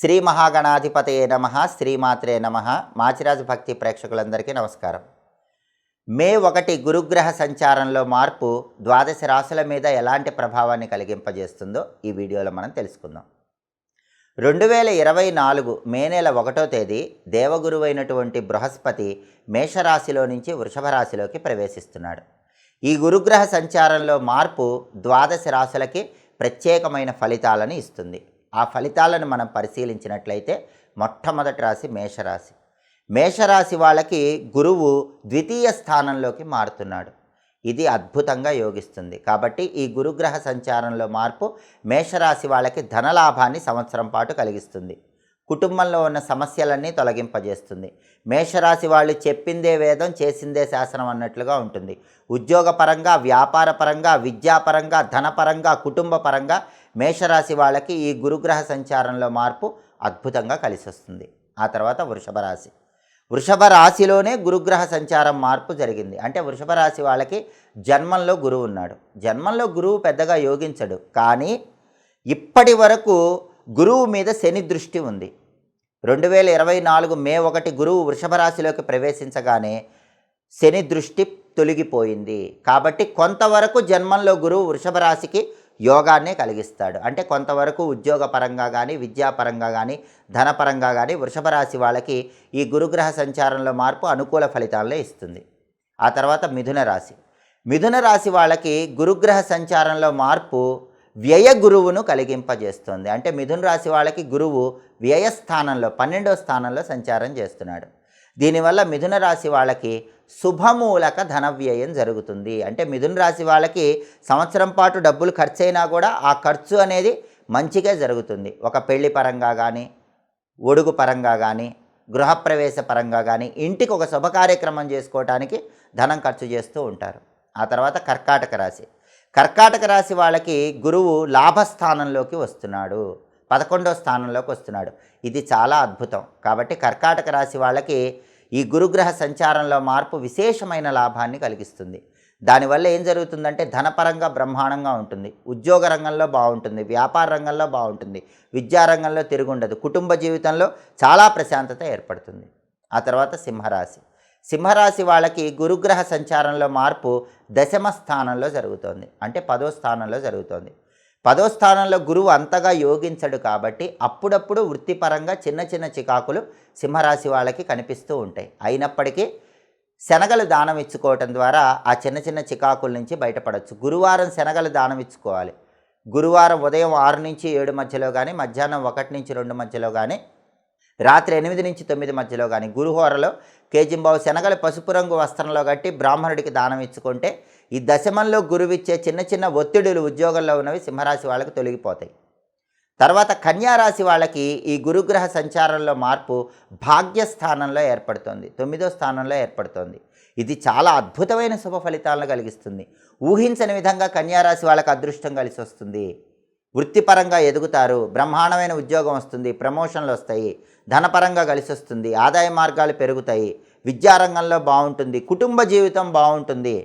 శ్రీ మహాగణాధిపతయే నమ శ్రీమాత్రే నమ. మాచిరాజు భక్తి ప్రేక్షకులందరికీ నమస్కారం. మే ఒకటి గురుగ్రహ సంచారంలో మార్పు ద్వాదశ రాశుల మీద ఎలాంటి ప్రభావాన్ని కలిగింపజేస్తుందో ఈ వీడియోలో మనం తెలుసుకుందాం. రెండు వేల ఇరవై నాలుగు మే నెల ఒకటో తేదీ దేవగురువైనటువంటి బృహస్పతి మేషరాశిలో నుంచి వృషభ రాశిలోకి ప్రవేశిస్తున్నాడు. ఈ గురుగ్రహ సంచారంలో మార్పు ద్వాదశ రాశులకి ప్రత్యేకమైన ఫలితాలను ఇస్తుంది. ఆ ఫలితాలను మనం పరిశీలించినట్లయితే మొట్టమొదటి రాశి మేషరాశి. మేషరాశి వాళ్ళకి గురువు ద్వితీయ స్థానంలోకి మారుతున్నాడు. ఇది అద్భుతంగా యోగిస్తుంది. కాబట్టి ఈ గురుగ్రహ సంచారంలో మార్పు మేషరాశి వాళ్ళకి ధనలాభాన్ని సంవత్సరం పాటు కలిగిస్తుంది. కుటుంబంలో ఉన్న సమస్యలన్నీ తొలగింపజేస్తుంది. మేషరాశి వాళ్ళు చెప్పిందే వేదం చేసిందే శాసనం అన్నట్లుగా ఉంటుంది. ఉద్యోగపరంగా వ్యాపారపరంగా విద్యాపరంగా ధనపరంగా కుటుంబ పరంగా మేషరాశి వాళ్ళకి ఈ గురుగ్రహ సంచారంలో మార్పు అద్భుతంగా కలిసి వస్తుంది ఆ తర్వాత వృషభ రాశి. వృషభ రాశిలోనే గురుగ్రహ సంచారం మార్పు జరిగింది. అంటే వృషభ రాశి వాళ్ళకి జన్మంలో గురువు ఉన్నాడు. జన్మంలో గురువు పెద్దగా యోగించడు. కానీ ఇప్పటి వరకు గురువు మీద శని దృష్టి ఉంది. రెండు వేల ఇరవై నాలుగు మే ఒకటి గురువు వృషభ రాశిలోకి ప్రవేశించగానే శని దృష్టి తొలగిపోయింది. కాబట్టి కొంతవరకు జన్మంలో గురువు వృషభ రాశికి యోగాన్నే కలిగిస్తాడు. అంటే కొంతవరకు ఉద్యోగపరంగా కానీ విద్యాపరంగా కానీ ధనపరంగా కానీ వృషభ రాశి వాళ్ళకి ఈ గురుగ్రహ సంచారంలో మార్పు అనుకూల ఫలితాలనే ఇస్తుంది. ఆ తర్వాత మిథున రాశి. మిథున రాశి వాళ్ళకి గురుగ్రహ సంచారంలో మార్పు వ్యయ గురువును కలిగింపజేస్తుంది. అంటే మిథున రాశి వాళ్ళకి గురువు వ్యయ స్థానంలో పన్నెండో స్థానంలో సంచారం చేస్తున్నాడు. దీనివల్ల మిథున రాశి వాళ్ళకి శుభమూలక ధన వ్యయం జరుగుతుంది. అంటే మిథున రాశి వాళ్ళకి సంవత్సరం పాటు డబ్బులు ఖర్చు అయినా కూడా ఆ ఖర్చు అనేది మంచిగా జరుగుతుంది. ఒక పెళ్ళి పరంగా కానీ ఒడుగు పరంగా కానీ గృహప్రవేశ పరంగా కానీ ఇంటికి ఒక శుభ కార్యక్రమం చేసుకోవటానికి ధనం ఖర్చు చేస్తూ ఉంటారు. ఆ తర్వాత కర్కాటక రాశి. కర్కాటక రాశి వాళ్ళకి గురువు లాభస్థానంలోకి వస్తున్నాడు. పదకొండో స్థానంలోకి వస్తున్నాడు. ఇది చాలా అద్భుతం. కాబట్టి కర్కాటక రాశి వాళ్ళకి ఈ గురుగ్రహ సంచారంలో మార్పు విశేషమైన లాభాన్ని కలిగిస్తుంది. దానివల్ల ఏం జరుగుతుందంటే ధనపరంగా బ్రహ్మాండంగా ఉంటుంది. ఉద్యోగ రంగంలో బాగుంటుంది. వ్యాపార రంగంలో బాగుంటుంది. విద్యారంగంలో తిరుగుండదు. కుటుంబ జీవితంలో చాలా ప్రశాంతత ఏర్పడుతుంది. ఆ తర్వాత సింహరాశి. సింహరాశి వాళ్ళకి గురుగ్రహ సంచారంలో మార్పు దశమ స్థానంలో జరుగుతోంది. అంటే పదో స్థానంలో జరుగుతోంది. పదో స్థానంలో గురువు అంతగా యోగించడు కాబట్టి అప్పుడప్పుడు వృత్తిపరంగా చిన్న చిన్న చికాకులు సింహరాశి వాళ్ళకి కనిపిస్తూ ఉంటాయి. అయినప్పటికీ శనగలు దానం ఇచ్చుకోవటం ద్వారా ఆ చిన్న చిన్న చికాకుల నుంచి బయటపడవచ్చు గురువారం శనగలు దానం ఇచ్చుకోవాలి. గురువారం ఉదయం ఆరు నుంచి ఏడు మధ్యలో కానీ మధ్యాహ్నం ఒకటి నుంచి రెండు మధ్యలో కానీ రాత్రి ఎనిమిది నుంచి తొమ్మిది మధ్యలో కానీ గురుహోరలో కేజింబావు శనగలు పసుపు రంగు వస్త్రంలో కట్టి బ్రాహ్మణుడికి దానం ఇచ్చుకుంటే ఈ దశమంలో గురువిచ్చే చిన్న చిన్న ఒత్తిడులు ఉద్యోగంలో ఉన్నవి సింహరాశి వాళ్ళకి తొలగిపోతాయి. తర్వాత కన్యారాశి వాళ్ళకి ఈ గురుగ్రహ సంచారంలో మార్పు భాగ్యస్థానంలో ఏర్పడుతుంది. తొమ్మిదో స్థానంలో ఏర్పడుతుంది. ఇది చాలా అద్భుతమైన శుభ ఫలితాలను కలిగిస్తుంది. ఊహించని విధంగా కన్యారాశి వాళ్ళకి అదృష్టం కలిసి వస్తుంది వృత్తిపరంగా ఎదుగుతారు బ్రహ్మాండమైన ఉద్యోగం వస్తుంది ప్రమోషన్లు వస్తాయి ధనపరంగా కలిసి వస్తుంది ఆదాయ మార్గాలు పెరుగుతాయి విద్యారంగంలో బాగుంటుంది కుటుంబ జీవితం బాగుంటుంది.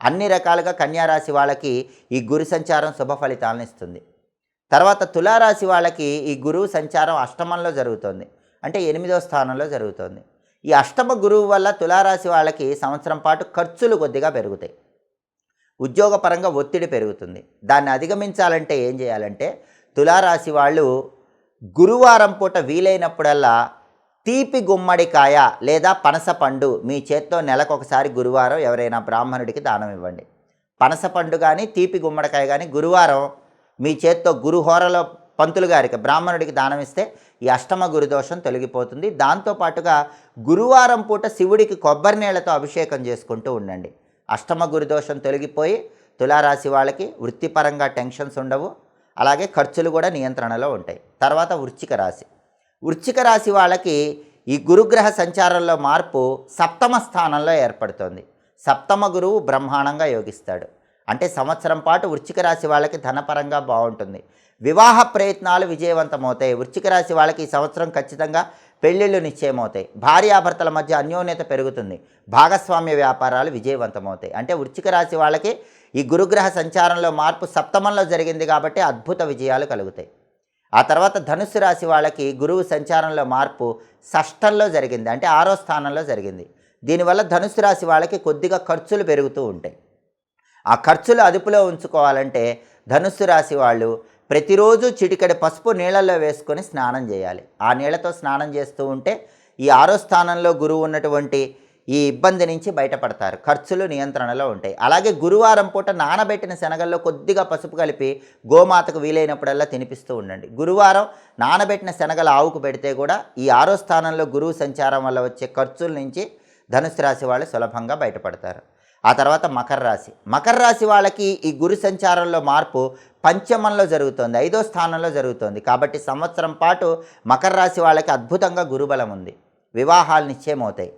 అన్ని రకాలుగా కన్యారాశి వాళ్ళకి ఈ గురు సంచారం శుభ ఫలితాలను ఇస్తుంది. తర్వాత తులారాశి వాళ్ళకి ఈ గురువు సంచారం అష్టమంలో జరుగుతుంది. అంటే ఎనిమిదో స్థానంలో జరుగుతుంది. ఈ అష్టమ గురువు వల్ల తులారాశి వాళ్ళకి సంవత్సరం పాటు ఖర్చులు కొద్దిగా పెరుగుతాయి. ఉద్యోగపరంగా ఒత్తిడి పెరుగుతుంది. దాన్ని అధిగమించాలంటే ఏం చేయాలంటే తులారాశి వాళ్ళు గురువారం పూట వీలైనప్పుడల్లా తీపి గుమ్మడికాయ లేదా పనస పండు మీ చేత్తో నెలకొకసారి గురువారం ఎవరైనా బ్రాహ్మణుడికి దానం ఇవ్వండి. పనస పండు కానీ తీపి గుమ్మడికాయ కానీ గురువారం మీ చేత్తో గురుహోరలో పంతులు గారికి బ్రాహ్మణుడికి దానం ఇస్తే ఈ అష్టమ గురుదోషం తొలగిపోతుంది. దాంతోపాటుగా గురువారం పూట శివుడికి కొబ్బరి నీళ్ళతో అభిషేకం చేసుకుంటూ ఉండండి. అష్టమ గురుదోషం తొలగిపోయి తులారాశి వాళ్ళకి వృత్తిపరంగా టెన్షన్స్ ఉండవు. అలాగే ఖర్చులు కూడా నియంత్రణలో ఉంటాయి. తర్వాత వృశ్చిక రాశి. వృశ్చిక రాశి వాళ్ళకి ఈ గురుగ్రహ సంచారంలో మార్పు సప్తమ స్థానంలో ఏర్పడుతుంది. సప్తమ గురువు బ్రహ్మాండంగా యోగిస్తాడు. అంటే సంవత్సరం పాటు వృశ్చిక రాశి వాళ్ళకి ధనపరంగా బాగుంటుంది. వివాహ ప్రయత్నాలు విజయవంతమవుతాయి. వృశ్చిక రాశి వాళ్ళకి ఈ సంవత్సరం ఖచ్చితంగా పెళ్ళిళ్ళు నిశ్చయమవుతాయి. భార్యాభర్తల మధ్య అన్యోన్యత పెరుగుతుంది. భాగస్వామ్య వ్యాపారాలు విజయవంతమవుతాయి. అంటే వృచ్చిక రాశి వాళ్ళకి ఈ గురుగ్రహ సంచారంలో మార్పు సప్తమంలో జరిగింది కాబట్టి అద్భుత విజయాలు కలుగుతాయి. ఆ తర్వాత ధనుస్సు రాశి వాళ్ళకి గురువు సంచారంలో మార్పు షష్టంలో జరిగింది. అంటే ఆరో స్థానంలో జరిగింది. దీనివల్ల ధనుసు రాశి వాళ్ళకి కొద్దిగా ఖర్చులు పెరుగుతూ ఉంటాయి. ఆ ఖర్చులు అదుపులో ఉంచుకోవాలంటే ధనుస్సు రాశి వాళ్ళు ప్రతిరోజు చిటికెడు పసుపు నీళ్ళల్లో వేసుకొని స్నానం చేయాలి. ఆ నీళ్ళతో స్నానం చేస్తూ ఉంటే ఈ ఆరో స్థానంలో గురువు ఉన్నటువంటి ఈ ఇబ్బంది నుంచి బయటపడతారు. ఖర్చులు నియంత్రణలో ఉంటాయి. అలాగే గురువారం పూట నానబెట్టిన శనగల్లో కొద్దిగా పసుపు కలిపి గోమాతకు వీలైనప్పుడల్లా తినిపిస్తూ ఉండండి. గురువారం నానబెట్టిన శనగలు ఆవుకు పెడితే కూడా ఈ ఆరో స్థానంలో గురువు సంచారం వల్ల వచ్చే ఖర్చుల నుంచి ధనుసు రాశి వాళ్ళు సులభంగా బయటపడతారు. ఆ తర్వాత మకర రాశి. మకర రాశి వాళ్ళకి ఈ గురు సంచారంలో మార్పు పంచమంలో జరుగుతుంది ఐదో స్థానంలో జరుగుతుంది. కాబట్టి సంవత్సరం పాటు మకర రాశి వాళ్ళకి అద్భుతంగా గురుబలం ఉంది. వివాహాలు నిశ్చయమవుతాయి.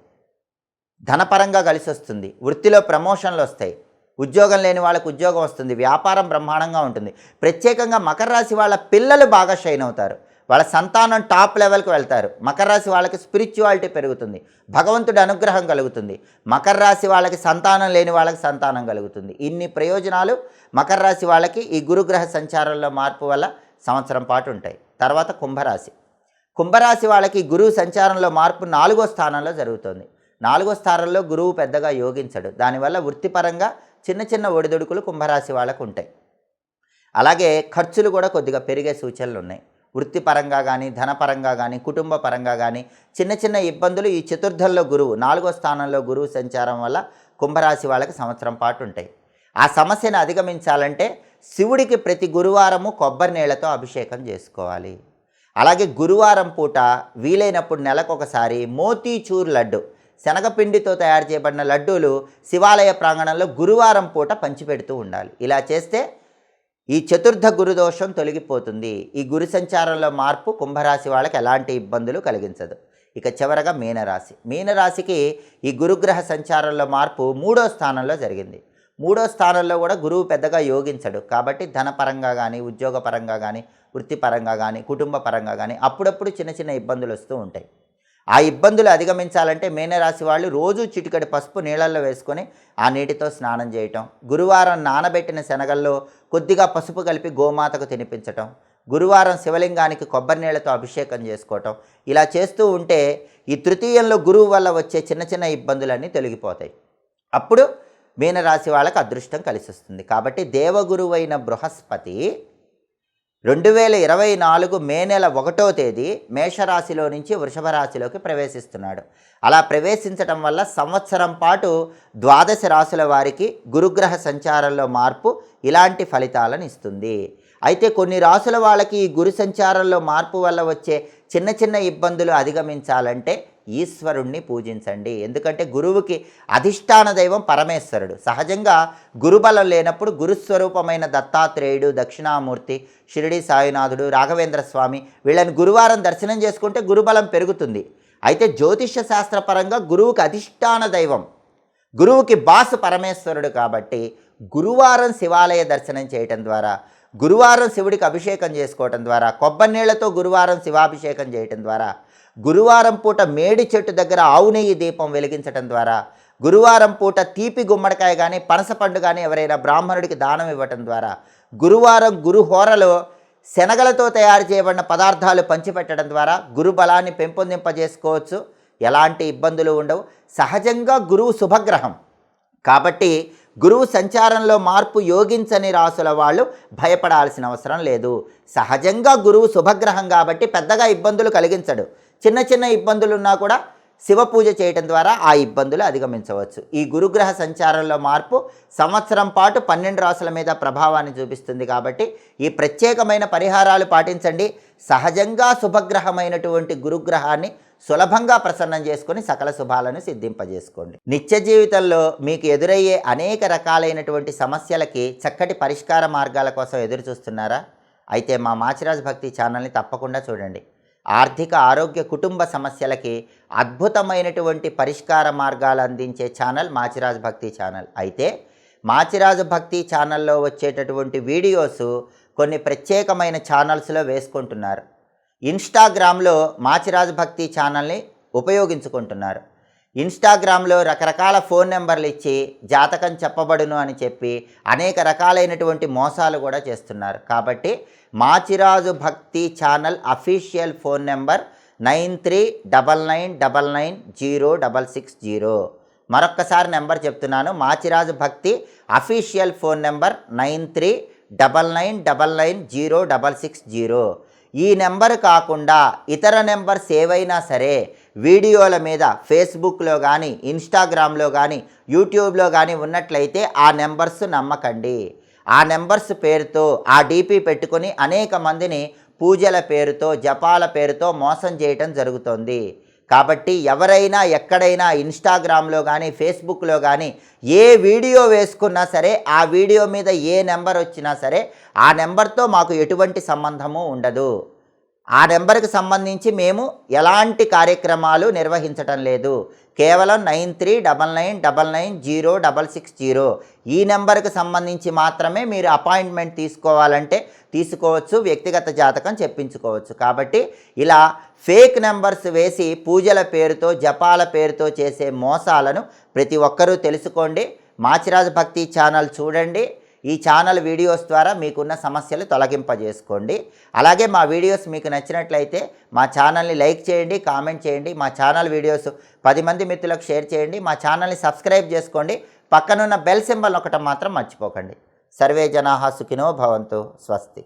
ధనపరంగా కలిసి వస్తుంది. వృత్తిలో ప్రమోషన్లు వస్తాయి. ఉద్యోగం లేని వాళ్ళకి ఉద్యోగం వస్తుంది. వ్యాపారం బ్రహ్మాండంగా ఉంటుంది. ప్రత్యేకంగా మకర రాశి వాళ్ళ పిల్లలు బాగా షైన్ అవుతారు. వాళ్ళ సంతానం టాప్ లెవెల్కి వెళ్తారు. మకర రాశి వాళ్ళకి స్పిరిచువాలిటీ పెరుగుతుంది. భగవంతుడి అనుగ్రహం కలుగుతుంది. మకర రాశి వాళ్ళకి సంతానం లేని వాళ్ళకి సంతానం కలుగుతుంది. ఇన్ని ప్రయోజనాలు మకర రాశి వాళ్ళకి ఈ గురుగ్రహ సంచారంలో మార్పు వల్ల సంవత్సరం పాటు ఉంటాయి. తర్వాత కుంభరాశి. కుంభరాశి వాళ్ళకి గురువు సంచారంలో మార్పు నాలుగో స్థానంలో జరుగుతుంది. నాలుగో స్థానంలో గురువు పెద్దగా యోగించడు. దానివల్ల వృత్తిపరంగా చిన్న చిన్న ఒడిదుడుకులు కుంభరాశి వాళ్ళకు ఉంటాయి. అలాగే ఖర్చులు కూడా కొద్దిగా పెరిగే సూచనలు ఉన్నాయి. వృత్తిపరంగా కానీ ధనపరంగా కానీ కుటుంబ పరంగా కానీ చిన్న చిన్న ఇబ్బందులు ఈ చతుర్థంలో గురువు నాలుగో స్థానంలో గురువు సంచారం వల్ల కుంభరాశి వాళ్ళకి సంవత్సరం పాటు ఉంటాయి. ఆ సమస్యను అధిగమించాలంటే శివుడికి ప్రతి గురువారము కొబ్బరి నీళ్ళతో అభిషేకం చేసుకోవాలి. అలాగే గురువారం పూట వీలైనప్పుడు నెలకొకసారి మోతీచూర్ లడ్డు శనగపిండితో తయారు చేయబడిన లడ్డూలు శివాలయ ప్రాంగణంలో గురువారం పూట పంచిపెడుతూ ఉండాలి. ఇలా చేస్తే ఈ చతుర్థ గురుదోషం తొలగిపోతుంది. ఈ గురు సంచారంలో మార్పు కుంభరాశి వాళ్ళకి ఎలాంటి ఇబ్బందులు కలిగించదు. ఇక చివరగా మీనరాశి. మీనరాశికి ఈ గురుగ్రహ సంచారంలో మార్పు మూడో స్థానంలో జరిగింది. మూడో స్థానంలో కూడా గురువు పెద్దగా యోగించడు. కాబట్టి ధనపరంగా కానీ ఉద్యోగపరంగా కానీ వృత్తిపరంగా కానీ కుటుంబ పరంగా కానీ అప్పుడప్పుడు చిన్న చిన్న ఇబ్బందులు వస్తూ ఉంటాయి. ఆ ఇబ్బందులు అధిగమించాలంటే మీనరాశి వాళ్ళు రోజు చిటికడి పసుపు నీళ్ళల్లో వేసుకొని ఆ నీటితో స్నానం చేయటం గురువారం నానబెట్టిన శనగల్లో కొద్దిగా పసుపు కలిపి గోమాతకు తినిపించటం గురువారం శివలింగానికి కొబ్బరి నీళ్ళతో అభిషేకం చేసుకోవటం ఇలా చేస్తూ ఉంటే ఈ తృతీయంలో గురువు వల్ల వచ్చే చిన్న చిన్న ఇబ్బందులన్నీ తొలగిపోతాయి. అప్పుడు మీనరాశి వాళ్ళకి అదృష్టం కలిసి వస్తుంది కాబట్టి దేవగురువైన బృహస్పతి రెండు వేల ఇరవై నాలుగు మే నెల ఒకటో తేదీ మేషరాశిలో నుంచి వృషభ రాశిలోకి ప్రవేశిస్తున్నాడు. అలా ప్రవేశించటం వల్ల సంవత్సరం పాటు ద్వాదశ రాశుల వారికి గురుగ్రహ సంచారంలో మార్పు ఇలాంటి ఫలితాలను ఇస్తుంది. అయితే కొన్ని రాసుల వాళ్ళకి ఈ గురు సంచారంలో మార్పు వల్ల వచ్చే చిన్న చిన్న ఇబ్బందులు అధిగమించాలంటే ఈశ్వరుణ్ణి పూజించండి. ఎందుకంటే గురువుకి అధిష్టాన దైవం పరమేశ్వరుడు. సహజంగా గురుబలం లేనప్పుడు గురుస్వరూపమైన దత్తాత్రేయుడు దక్షిణామూర్తి షిరిడి సాయినాథుడు రాఘవేంద్ర స్వామి వీళ్ళని గురువారం దర్శనం చేసుకుంటే గురుబలం పెరుగుతుంది. అయితే జ్యోతిష్య శాస్త్రపరంగా గురువుకి అధిష్టాన దైవం గురువుకి బాసు పరమేశ్వరుడు కాబట్టి గురువారం శివాలయ దర్శనం చేయటం ద్వారా గురువారం శివుడికి అభిషేకం చేసుకోవటం ద్వారా కొబ్బరి నీళ్ళతో గురువారం శివాభిషేకం చేయటం ద్వారా గురువారం పూట మేడి చెట్టు దగ్గర ఆవు నెయ్యి దీపం వెలిగించటం ద్వారా గురువారం పూట తీపి గుమ్మడికాయ కానీ పనసపండు కానీ ఎవరైనా బ్రాహ్మణుడికి దానం ఇవ్వటం ద్వారా గురువారం గురుహోరలో శనగలతో తయారు చేయబడిన పదార్థాలు పంచిపెట్టడం ద్వారా గురు బలాన్ని పెంపొందింపజేసుకోవచ్చు. ఎలాంటి ఇబ్బందులు ఉండవు. సహజంగా గురువు శుభగ్రహం. కాబట్టి గురువు సంచారంలో మార్పు యోగించని రాసుల వాళ్ళు భయపడాల్సిన అవసరం లేదు. సహజంగా గురువు శుభగ్రహం కాబట్టి పెద్దగా ఇబ్బందులు కలిగించడు. చిన్న చిన్న ఇబ్బందులు ఉన్నా కూడా శివ పూజ చేయటం ద్వారా ఆ ఇబ్బందులు అధిగమించవచ్చు. ఈ గురుగ్రహ సంచారంలో మార్పు సంవత్సరం పాటు పన్నెండు రాసుల మీద ప్రభావాన్ని చూపిస్తుంది కాబట్టి ఈ ప్రత్యేకమైన పరిహారాలు పాటించండి. సహజంగా శుభగ్రహమైనటువంటి గురుగ్రహాన్ని సులభంగా ప్రసన్నం చేసుకొని సకల శుభాలను సిద్ధింపజేసుకోండి. నిత్య జీవితంలో మీకు ఎదురయ్యే అనేక రకాలైనటువంటి సమస్యలకి చక్కటి పరిష్కార మార్గాల కోసం ఎదురు చూస్తున్నారా అయితే మా మాచిరాజ్ భక్తి ఛానల్ని తప్పకుండా చూడండి. ఆర్థిక ఆరోగ్య కుటుంబ సమస్యలకి అద్భుతమైనటువంటి పరిష్కార మార్గాలు అందించే ఛానల్ మాచిరాజ్ భక్తి ఛానల్. అయితే మాచిరాజు భక్తి ఛానల్లో వచ్చేటటువంటి వీడియోస్ కొన్ని ప్రత్యేకమైన ఛానల్స్లో వేసుకుంటున్నారు. ఇన్స్టాగ్రామ్లో మాచిరాజు భక్తి ఛానల్ని ఉపయోగించుకుంటున్నారు. ఇన్స్టాగ్రామ్లో రకరకాల ఫోన్ నెంబర్లు ఇచ్చి జాతకం చెప్పబడును అని చెప్పి అనేక రకాలైనటువంటి మోసాలు కూడా చేస్తున్నారు. కాబట్టి Machiraju Bhakti channel official phone number nine three double nine double nine zero double six zero. మరొక్కసారి నెంబర్ చెప్తున్నాను. Machiraju Bhakti official phone number nine three double nine double nine zero double six zero. ఈ number కాకుండా ఇతర numbers ఏవైనా సరే వీడియోల మీద ఫేస్బుక్లో కానీ ఇన్స్టాగ్రామ్లో కానీ యూట్యూబ్లో కానీ ఉన్నట్లయితే ఆ నెంబర్స్ నమ్మకండి. ఆ నెంబర్స్ పేరుతో ఆ డీపీ పెట్టుకొని అనేక మందిని పూజల పేరుతో జపాల పేరుతో మోసం చేయటం జరుగుతోంది. కాబట్టి ఎవరైనా ఎక్కడైనా ఇన్స్టాగ్రామ్లో కానీ ఫేస్బుక్లో కానీ ఏ వీడియో వేసుకున్నా సరే ఆ వీడియో మీద ఏ నెంబర్ వచ్చినా సరే ఆ నెంబర్తో మాకు ఎటువంటి సంబంధము ఉండదు. ఆ నెంబర్కి సంబంధించి మేము ఎలాంటి కార్యక్రమాలు నిర్వహించటం లేదు. కేవలం nine three double nine double nine zero double six zero ఈ నెంబర్కి సంబంధించి మాత్రమే మీరు అపాయింట్మెంట్ తీసుకోవాలంటే తీసుకోవచ్చు వ్యక్తిగత జాతకం చెప్పించుకోవచ్చు. కాబట్టి ఇలా ఫేక్ నెంబర్స్ వేసి పూజల పేరుతో జపాల పేరుతో చేసే మోసాలను ప్రతి ఒక్కరూ తెలుసుకోండి. మాచిరాజు భక్తి ఛానల్ చూడండి. ఈ ఛానల్ వీడియోస్ ద్వారా మీకున్న సమస్యలు తొలగింపజేసుకోండి. అలాగే మా వీడియోస్ మీకు నచ్చినట్లయితే మా ఛానల్ని లైక్ చేయండి కామెంట్ చేయండి మా ఛానల్ వీడియోస్ పది మంది మిత్రులకు షేర్ చేయండి మా ఛానల్ని సబ్స్క్రైబ్ చేసుకోండి పక్కనున్న బెల్ సింబల్ ఒకటి మాత్రం మర్చిపోకండి. సర్వే జనాహా సుఖినో భవంతు స్వస్తి.